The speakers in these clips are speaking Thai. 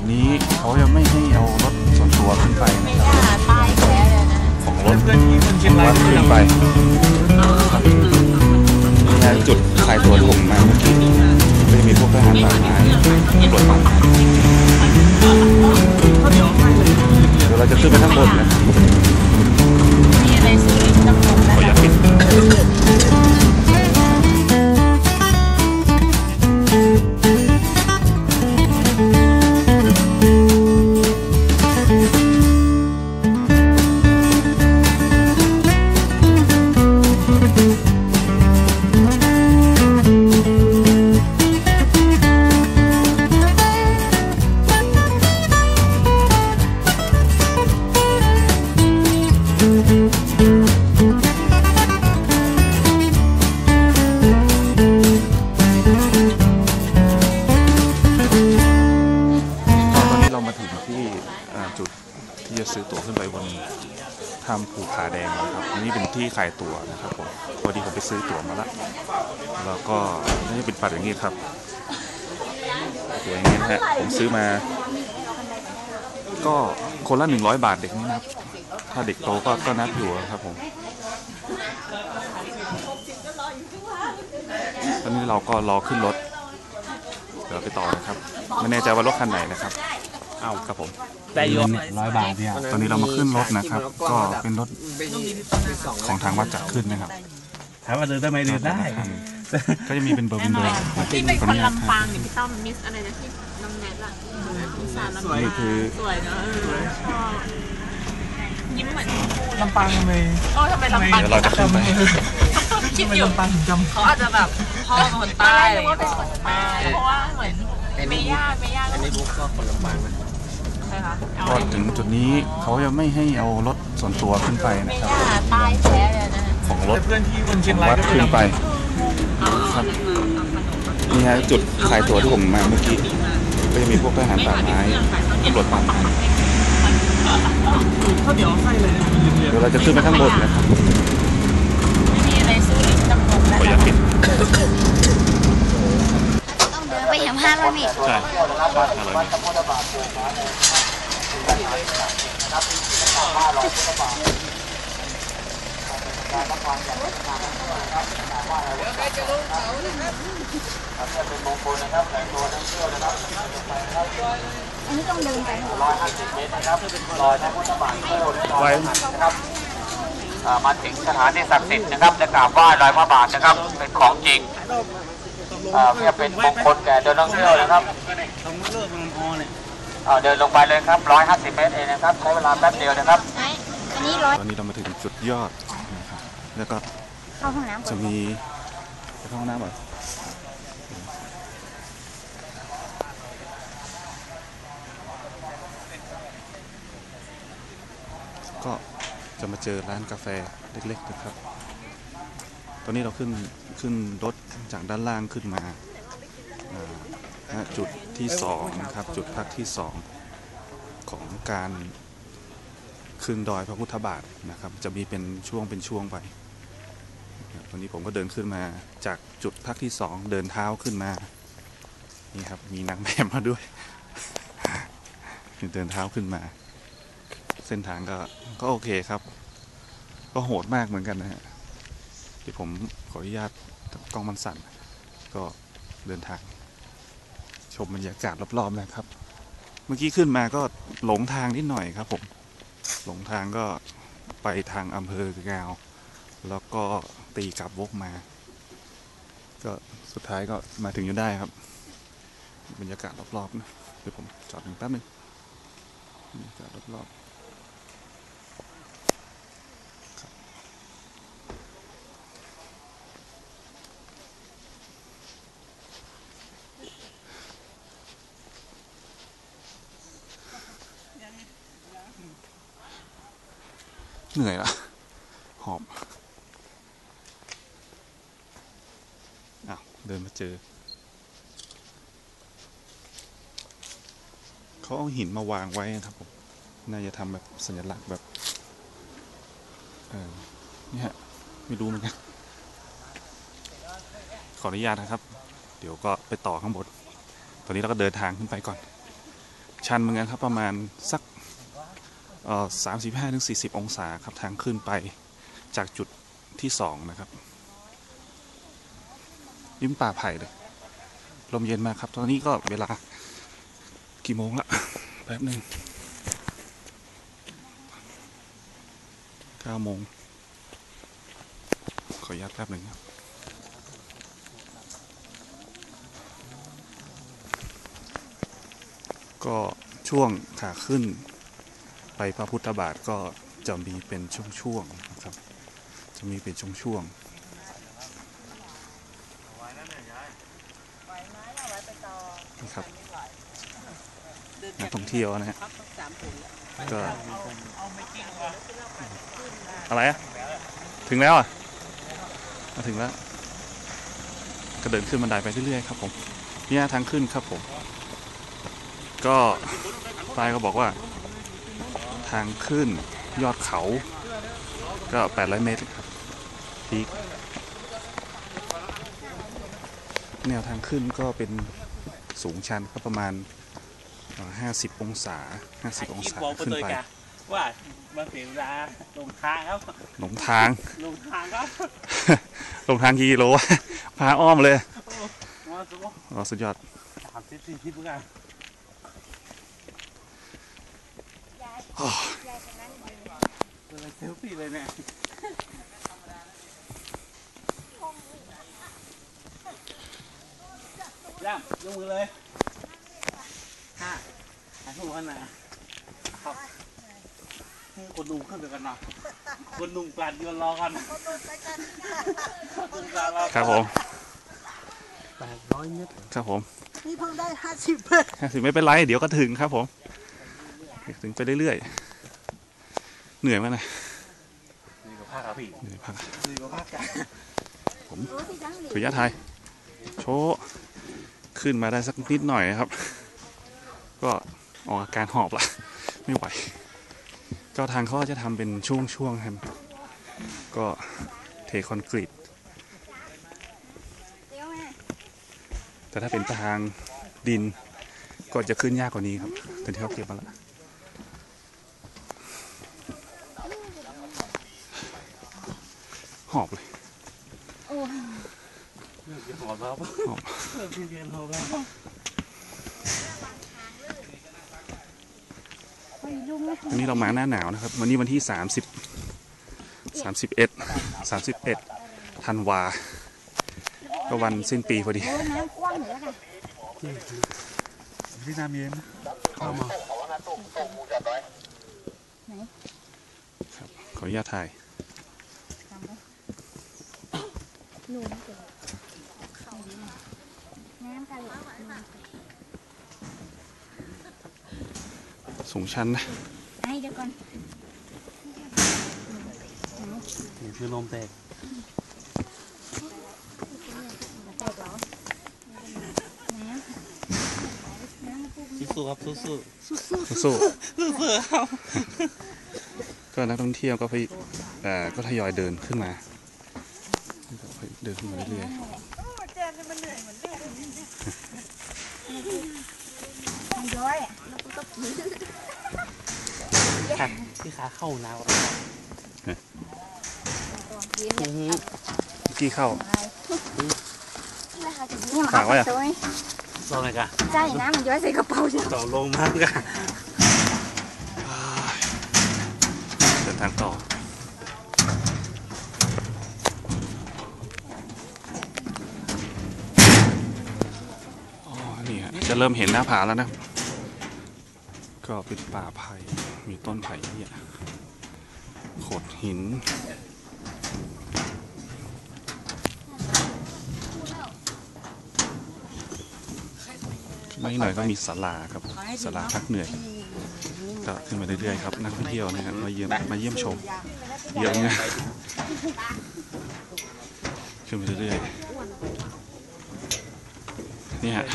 วันนี้เขายังไม่ให้เอารถส่วนตัวขึ้นไปไม่น่าป้ายแพ้เลยนะของรถของวัดขึ้นไปนี่ฮะจุดขายตัวผมมาเมื่อกี้ก็จะมีพวกทหารป่าไม้ตำรวจป่าไม้เดี๋ยวเราจะขึ้นไปข้างบนนะมีอะไรซื้อลิ้นตำรวจขอ ก็คนละ100บาทเด็กนี่นะครับ ถ้าเด็กโตก็ก็นับอยู่ครับผมตอนนี้เราก็รอขึ้นรถเดี๋ยวไปต่อนะครับไม่แน่ใจว่ารถคันไหนนะครับเอาครับผมได้ยกร้อยบาทเนี่ยตอนนี้เรามาขึ้นรถนะครับ ก็เป็นรถของทางวัดจัดขึ้นนะครับถามว่าเดินได้ไหมเดินได้ ก็จะมีเป็นเบอร์เป็นเบอร์ที่เป็นคนลำปางเนี่ยพี่ต้อมมิสอะไรนะที่น้องแนทอะมิ สานลำปางนี่คือ สวยเนอะเออชอบยิ้มเหมือนลำปางทำไมโอ้ทำไมลำปางเดี๋ยวเราจะขึ้นไป คิดอยู่ ลำปางถึงจเขาอาจจะแบบพ่อเป็นคนใต้หรือว่าเป็นคนใต้เพราะว่าเหมือนไม่ยากไม่ยากอันนี้บุ๊กก็คนลำปางนะใช่คะเอาก็ถึงจุดนี้เขายังไม่ให้เอารถส่วนตัวขึ้นไปไม่นะครับน่าป้ายแพ้เลยนะของรถเพื่อนที่คนขเชียองงรายวัดก็ขึ้นไปครับนี่ฮะจุดขายตั๋วที่ผมมาเมื่อกี้ ก็จะมีพวกทหารป่าไม้ตำรวจป่าไม้ข้าวเหนียวไส้เลยเดี๋ยวเราจะขึ้นไปข้างบนนะครับไม่มีอะไรซื้อลิ้นตำรวจขออยากปิดต้องเดินไปแหมห้าร้อยเมตรใช่ห้าร้อยเมตร อันนี้ต้องเดินไปเหรอไว้อ่ามาถึงสถานที่ศักดิ์สิทธิ์นะครับและกราบไหว้รอยพระบาทนะครับ เป็นของจริงอ่าเพื่อเป็นมงคลแก่เดินท่องเที่ยวนะครับอ่าเดินลงไปเลยครับ 150 เมตรเองนะครับ ใช้เวลาแป๊บเดียวนะครับไหนอันนี้ร้อย ตอนนี้เรามาถึงจุดยอดนะครับ แล้วก็เข้าห้องน้ำก่จะอนมีไปเข้าห้องน้ำก่อนก็จะมาเจอร้านกาแฟเล็กๆนะครับ ตอนนี้เราขึ้นขึ้นรถจากด้านล่างขึ้นมาอ่าณจุดที่สองนะครับจุดพักที่สองของการขึ้นดอยพระพุทธบาทนะครับ จะมีเป็นช่วงเป็นช่วงไป ครันนี้ผมก็เดินขึ้นมาจากจุดพักที่สองเดินเท้าขึ้นมา นี่ครับ มีนางแบบมาด้วย เดินเท้าขึ้นมา เส้นทางก็ก็โอเคครับ ก็โหดมากเหมือนกันนะฮะที่ผมขออนุญาตกล้องมันสั่น ก็เดินทาง ชมบรรยากาศรอบๆนะครับ เมื่อกี้ขึ้นมาก็หลงทางนิดหน่อยครับผม หลงทางก็ไปทางอำเภอกาว แล้วก็ตีกลับวกมา ก็สุดท้ายก็มาถึงอยู่ได้ครับ บรรยากาศรอบๆนะเดี๋ยวผมจอดหนึ่งแป๊บหนึงบรรยากาศรอบๆเหนื่อยละหอบ อ้าว เดินมาเจอ เขาเอาหินมาวางไว้นะครับผม น่าจะทำแบบสัญลักษณ์แบบเออนี่ฮะ ไม่รู้เหมือนกัน ขออนุญาตนะครับ เดี๋ยวก็ไปต่อข้างบน ตอนนี้เราก็เดินทางขึ้นไปก่อนชชันเหมือนกันครับประมาณสักเอ่อสามสิบห้าถึงสี่สิบองศาครับทางขึ้นไปจากจุดที่สองนะครับ ยิ้มป่าไผ่เลยลมเย็นมากครับ ตอนนี้ก็เวลากี่โมงละแป๊บหนึ่งเก้าโมงขออนุญาตแป๊บหนึ่งครับก็ช่วงขาขึ้นไปพระพุทธบาทก็จะมีเป็นช่วงๆนะครับ จะมีเป็นช่วงๆ นะครับนักท่องเที่ยวนะฮะก็อะไรอะถึงแล้วอะมาถึงแล้วก็เดินขึ้นบันไดไปเรื่อยๆครับผมเนี่ยทางขึ้นครับผม ก็ป้ายก็บอกว่า ทางขึ้นยอดเขา ก็800เมตรครับพีคแนวทางขึ้นก็เป็น สูงชันก็ประมาณเอ่อ50 องศา 50 องศาขึ้นไปว่ามาเสียเวลาลงทางครับหลงทางลงทางครับลงทางกี่กิโลพาอ้อมเลยมาสุดอ๋อสุดยอดสามสิบสี่สิบกันเลยเซลฟี่เลยเนี่ย ย่ามยกมือเลยห้าหายหัวกันนะครับให้คนนุ่งขึ้นไปกันนะคนนุ่งกลัดยืนรอกันคนนุ่งกลัดรอครับผมแปดร้อยเมตรครับผม นี่เพิ่งได้ห้าสิบห้าสิบไม่เป็นไร เดี๋ยวก็ถึงครับผม ถึงไปเรื่อยๆ เหนื่อยมากนะนี่ก็ภาคครับพี่เหนื่อยพักนี่ก็ภาคกันขออนุญาตถ่ายโชว์ ขึ้นมาได้สักนิดหน่อยครับ ก็ออกอาการหอบละไม่ไหว ก็ทางเขาจะทำเป็นช่วงๆครับ ก็เทคอนกรีต แต่ถ้าเป็นทางดินก็จะขึ้นยากกว่านี้ครับแต่ที่เขาเก็บมาละหอบเลย หอบแล้วหอบเริ่มที่เรียนหอบแล้ววันนี้เรามาหน้าหนาวนะครับ วันนี้วันที่ 30 31 31ธันวา ก็วันสิ้นปีพอดีโอ้น้ำคว่ำเหลือกันที่น้ำเย็นเข้ามาครับขออนุญาตถ่ายหนูเกิดน้ำกระโหลก สูงชันนะไอ้เดี๋ยวก่อนนี่คือนมแตกแตกเหรอน้ำน้ำปุ๊บสู้ๆครับสู้สู้ก็นักท่องเที่ยวก็ไปเอ่อก็ทยอยเดินขึ้นมาเดินขึ้นมาเรื่อยมันย้อยอะ ๆครับที่ขาเข้าหนาวกินอือฮึๆเมื่อกี้เข้านี่ฝากไว้อะลองหน่อยกันใช่น้ำมันย้อยใส่กระเป๋าจ้ะต่อลงมากกันเดินทางต่ออ๋อนี่ฮะจะเริ่มเห็นหน้าผาแล้วนะ ก็เป็นป่าไผ่มีต้นไผ่เนี่ยโขดหินไม่หน่อยก็มีศาลาครับศาลาพักเหนื่อยก็ขึ้นมาเรื่อยๆครับ นักท่องเที่ยวนะครับมาเยี่ยมมาเยี่ยมชมเยอะนะขึ้นมาเรื่อยๆนี่ฮะ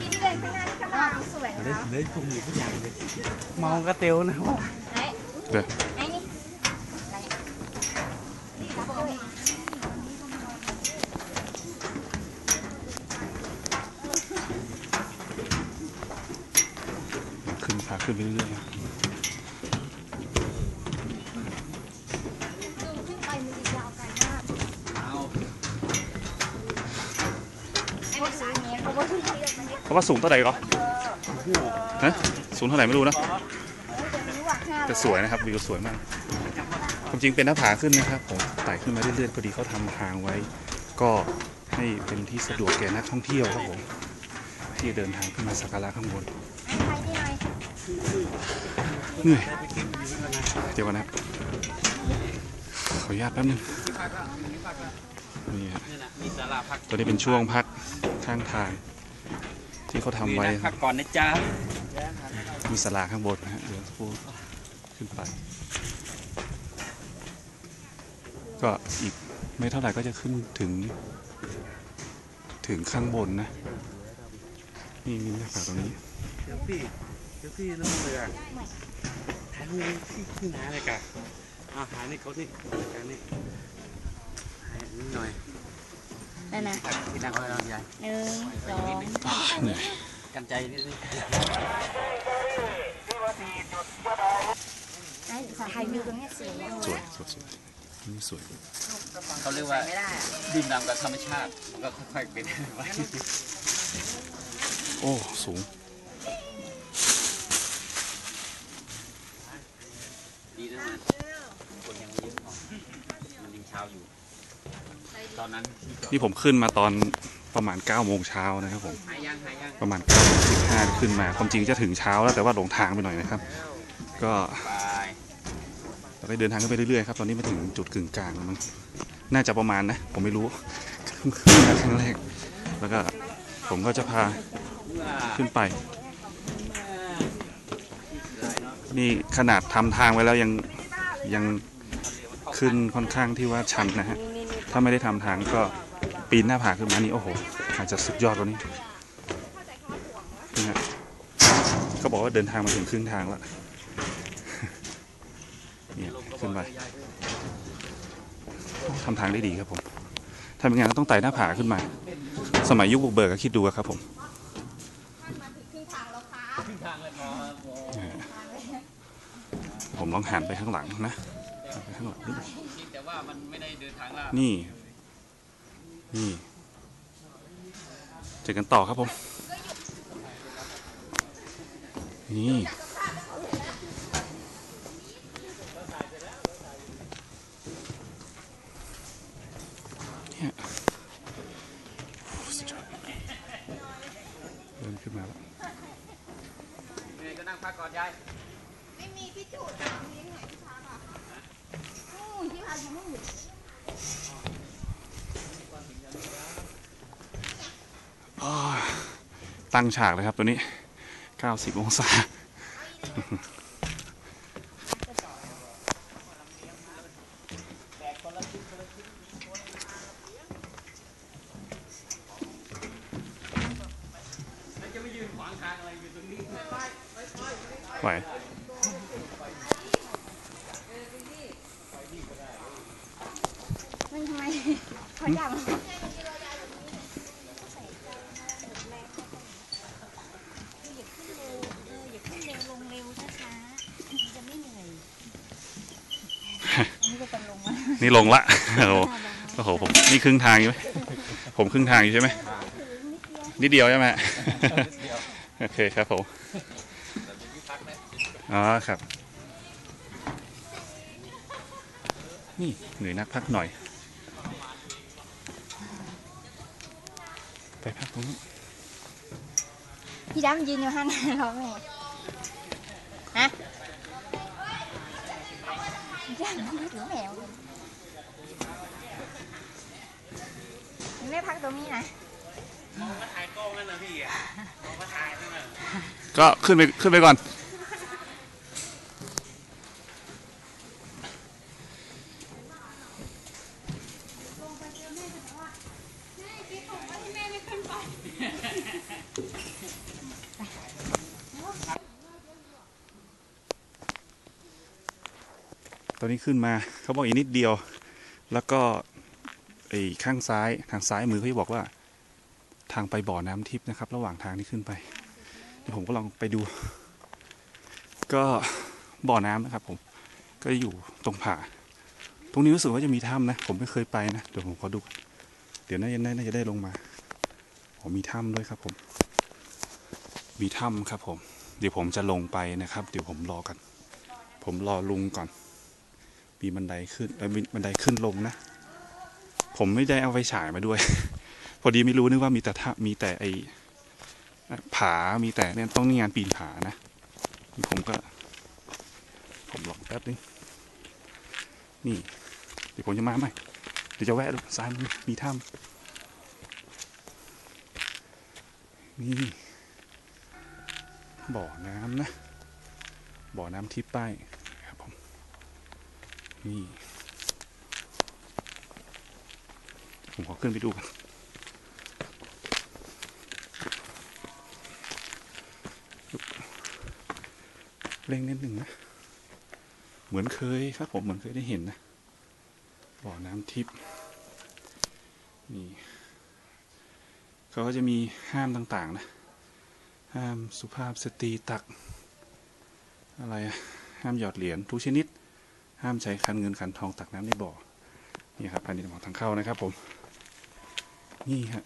กี้ที่เดินข้างหน้าที่กำลังสวย เล่น นะ เล่นพวกนี้ทุกอย่างเลย เมากระเตียวนะว่า ไอ้ เดี๋ย วไอ้นี่ไอ้นี่รับเอาไว้ขึ้นพาขึ้นไปเรื่อยๆครับดูขึ้น ฮะสูงเท่าไหร่ไม่รู้นะเดี๋ยวนี้ว่าห้าแต่สวยนะครับวิวสวยมากความจริงเป็นหน้าผาขึ้นนะครับผมไต่ขึ้นมาเรื่อยๆพอดีเขาทำทางไว้ ก็ให้เป็นที่สะดวกแก่นักท่องเที่ยวครับผมที่เดินทางขึ้นมาสักการะข้างบนไอ้ที่หน่อยเหนื่อยเดี๋ยวก่อนนะครับขออนุญาตแป๊บนึงนี่ฮะนี่นะมีสาราพักตัวนี้เป็นช่วงพักข้างทางที่เขาทำไว้นี่นะพักก่อนนะจ๊ะ มีสลาข้างบนนะฮะเดี๋ยวสักครู่ขึ้นไป ก็อีกไม่เท่าไหร่ก็จะขึ้นถึง ถึงข้างบนนะ นี่มีหน้าผาตรงนี้เดี๋ยวพี่เดี๋ยวพี่ลงเรือถ่ายรูปที่ขึ้นหาเลยกะอาหารนี่เขานี่การนี่หายนิดหน่อยนั่นนะที่นั่งเขาลำใหญ่หนึ่งสองเหนื่อย กันใจนิดนึงไอ้สาไทยวิวตรงเนี้ยสวยมากสวยสวยสวยนี่สวยเขาเรียกว่าดื่มด่ำกับธรรมชาติมันก็ค่อยๆเป็นไปโอ้สูงดีนะมันคนยังไม่เยอะพอมันยังเช้าอยู่ ตอนนั้น นี่ผมขึ้นมาตอน ประมาณ9โมงเช้านะครับผมประมาณ9โมง15ขึ้นมา ความจริงจะถึงเช้าแล้วแต่ว่าหลงทางไปหน่อยนะครับ ก็ไปเราได้เดินทางขึ้นไปเรื่อยๆครับตอนนี้มาถึงจุดกึ่งกลางแล้วมั้งน่าจะประมาณนะ ผมไม่รู้ขึ้นมาครั้งแรก แล้วก็ผมก็จะพาขึ้นไป นี่ขนาดทำทางไว้แล้วยังยังขึ้นค่อนข้างที่ว่าชันนะฮะถ้าไม่ได้ทำทางก็ ปีนหน้าผาขึ้นมานี่โอ้โหอาจจะสุดยอดกว่านี้นี่ฮะเขาบอกว่าเดินทางมาถึงครึ่งทางแล้วเนี่ยขึ้นไปทำทางได้ดีครับผมถ้าเป็นงานก็ต้องไต่หน้าผาขึ้นมา สมัยยุคบุกเบิกก็คิดดูอะครับผมผมลองหันไปข้างหลังนะหันไปข้างหลัง นิดนึงแต่ว่ามันไม่ได้เดินทางลาดนี่นี่ เจอกันต่อครับผม นี่เนี่ยสุดยอดเดินขึ้นมาแล้วยังไงก็นั่งพักก่อนยาย ไม่มีพี่จุดทำเลี้ยงไหนพี่พักอะนู่นพี่พักอยู่นู่น อ้าว ตั้งฉากเลยครับตัวนี้ 90 องศา ไหวไม่ทำไมเขาอยากอย่าขึ้นเร็วเอออย่าขึ้นเร็วลงเร็วช้าๆจะไม่เหนื่อยอันนี้ก็จะลงมา นี่ลงละโอ้โหโอ้โหผมนี่ครึ่งทางอยู่ไหมผมครึ่งทางอยู่ใช่ไหมนิดเดียวใช่ไหมโอเคครับผมอ๋อครับ นี่เหนื่อยนักพักหน่อย ไปพักตรงนู้นพี่ดำยืนอยู่ห้างหน้าเขาไงฮะพี่ดำถือแมว ได้พักตรงนี้นะมองมาถ่ายกล้องนั่นเลยพี่อะมองมาถ่ายนั่นเลยก็ขึ้นไปขึ้นไปก่อน ตอนนี้ขึ้นมาเขาบอกอีกนิดเดียว แล้วก็ ไอ้ข้างซ้ายทางซ้ายมือเขาจะบอกว่า ทางไปบ่อน้ำทิพย์นะครับ ระหว่างทางที่ขึ้นไปเดี๋ยวผมก็ลองไปดู ก็บ่อน้ำนะครับ ผมก็อยู่ตรงผาตรงนี้รู้สึกว่าจะมีถ้ำนะ ผมไม่เคยไปนะเดี๋ยวผมขอดู เดี๋ยวน่าจะน่าจะได้ลงมาอ๋อมีถ้ำด้วยครับ ผม มีถ้ำครับผม เดี๋ยวผมจะลงไปนะครับ เดี๋ยวผมรอกัน ผมรอลุงก่อน มีบันไดขึ้นเอ้บันไดขึ้นลงนะ ผมไม่ได้เอาไฟฉายมาด้วย พอดีไม่รู้นึกว่ามีแต่มีแต่ไอผา มีแต่เนี่ยต้องนี่งานปีนผานะ ผมก็ ผมลองแป๊บนึงนี่เดี๋ยวผมจะมาใหม่เดี๋ยวจะแวะดูซ้ายมีถ้ำนี่บ่อน้ำนะ บ่อน้ำทิพย์ป้ครับผมนี่ ผมขอขึ้นไปดูกันเร่งนิดหนึ่งนะ เหมือนเคยครับผมเหมือนเคยได้เห็นนะ บ่อน้ำทิพย์นี่เขาก็จะมีห้ามต่างๆนะ ห้ามสุภาพสตรีตัก อะไรอะห้ามหยอดเหรียญทุกชนิด ห้ามใช้คันเงินคันทองตักน้ำในบ่อ นี่ครับภายในบ่อทางเข้านะครับผม นี่ฮะ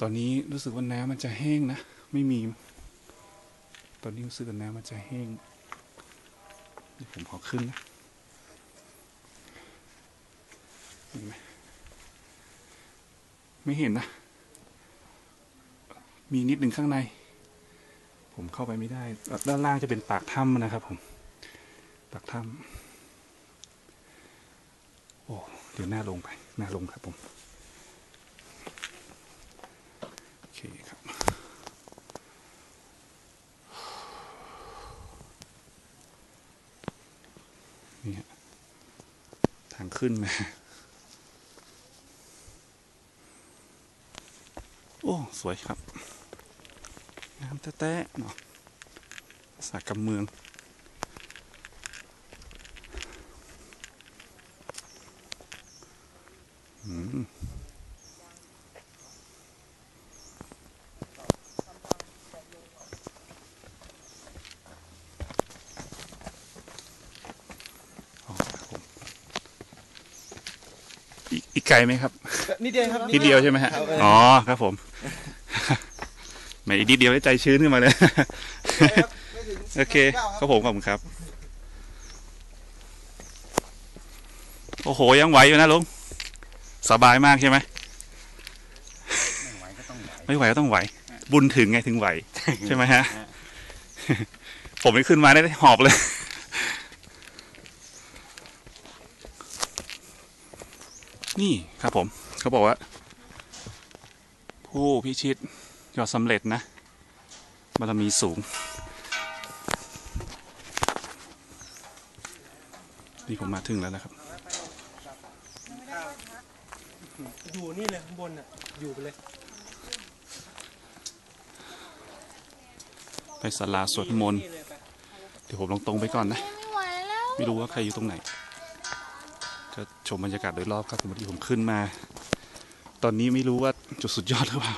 ตอนนี้รู้สึกว่าน้ำมันจะแห้งนะ ไม่มี ตอนนี้รู้สึกว่าน้ำมันจะแห้งผมขอขึ้นนะเห็นไหมไม่เห็นนะ มีนิดหนึ่งข้างใน ผมเข้าไปไม่ได้ ด้านล่างจะเป็นปากถ้ำนะครับผม ปากถ้ำโอ้ เดี๋ยวหน้าลงไป หน้าลงครับผมโอเคครับนี่ฮะทางขึ้นมาโอ้ สวยครับ น้ำแต๊ะเนาะภาษากำเมือง อืมอ๋อครับผมอีกอีกไกลไหมครับ นิดเดียวครับนิดเดียวใช่ไหมฮะครับเอออ๋อครับผมแหมอีกนิดเดียวได้ใจชื้นขึ้นมาเลย โอเคครับผมขอบคุณครับ โอ้โห ยังไหวอยู่นะลุง สบายมากใช่ไหมไม่ไหวก็ต้องไหวไม่ไหวก็ต้องไหว บุญถึงไงถึงไหว ใช่ไหมฮะ ผมไม่ขึ้นมาได้หอบเลย นี่ครับผม เขาบอกว่า ผู้พิชิตยอดสำเร็จนะบารมีสูง นี่ผมมาถึงแล้วนะครับ อยู่นี่เลยข้างบนอะ อยู่ไปเลย ไปศาลาสวดมนต์นี่เลยไปเดี๋ยวผมลองตรงไปก่อนนะ ไม่ไหวแล้วไม่รู้ว่าใครอยู่ตรงไหน ก็ชมบรรยากาศโดยรอบครับผมที่ผมขึ้นมา ตอนนี้ไม่รู้ว่าจุดสุดยอดหรือเปล่า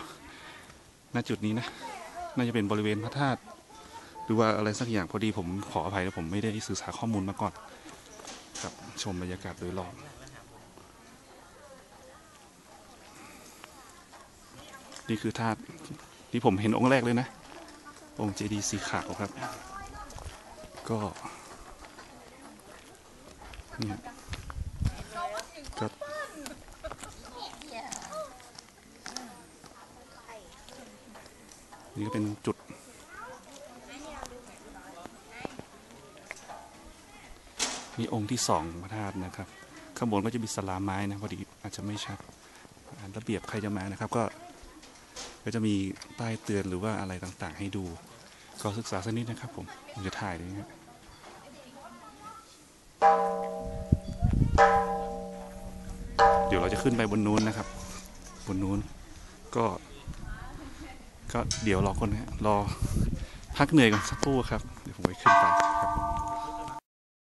ณ จุดนี้นะ น่าจะเป็นบริเวณพระธาตุ หรือว่าอะไรสักอย่างพอดีผมขออภัยนะผมไม่ได้สื่อสารข้อมูลมาก่อน ครับ ชมบรรยากาศโดยรอบ นี่คือธาตุที่ผมเห็นองค์แรกเลยนะ องค์เจดีสีขาวครับ ก็เนี่ยก็นี่ก็เป็นจุด มีองค์ที่สองพระธาตุนะครับ ข้างบนก็จะมีสลาไม้นะพอดีอาจจะไม่ชัดระเบียบใครจะมานะครับ ก็ ก็จะมีป้ายเตือนหรือว่าอะไรต่างๆ ให้ดู ก็ศึกษาสักนิดนะครับผมผมจะถ่ายด้วยครับเดี๋ยวเราจะขึ้นไปบนนู้นนะครับ บนนู้นก็ ก็เดี๋ยวรอคนนะฮะรอพักเหนื่อยก่อนสักครู่ครับ